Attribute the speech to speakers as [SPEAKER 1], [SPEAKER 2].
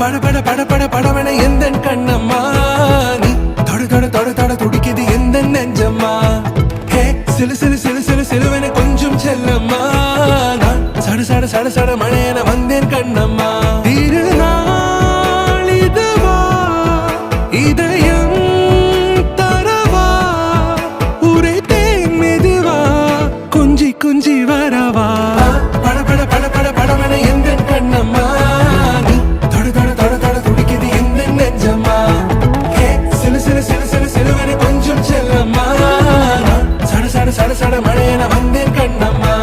[SPEAKER 1] பட பட பட பட படவன எந்த கண்ணம்மா? நீ தொட தொட தொட தொட துடிக்குது எந்த நெஞ்சம்மா? ஹே சிலு சிலு சிலு சிலு சிலுவன கொஞ்சம் செல்லம்மா. நான் சட சட சட சட மழையன வந்தேன் கண்ணம்மா. இதுவா? இதயம் தரவா? உரைத்தேன் மெதுவா? கொஞ்சி வரவா? சடமழையன வந்தேன் கண்ணம்மா.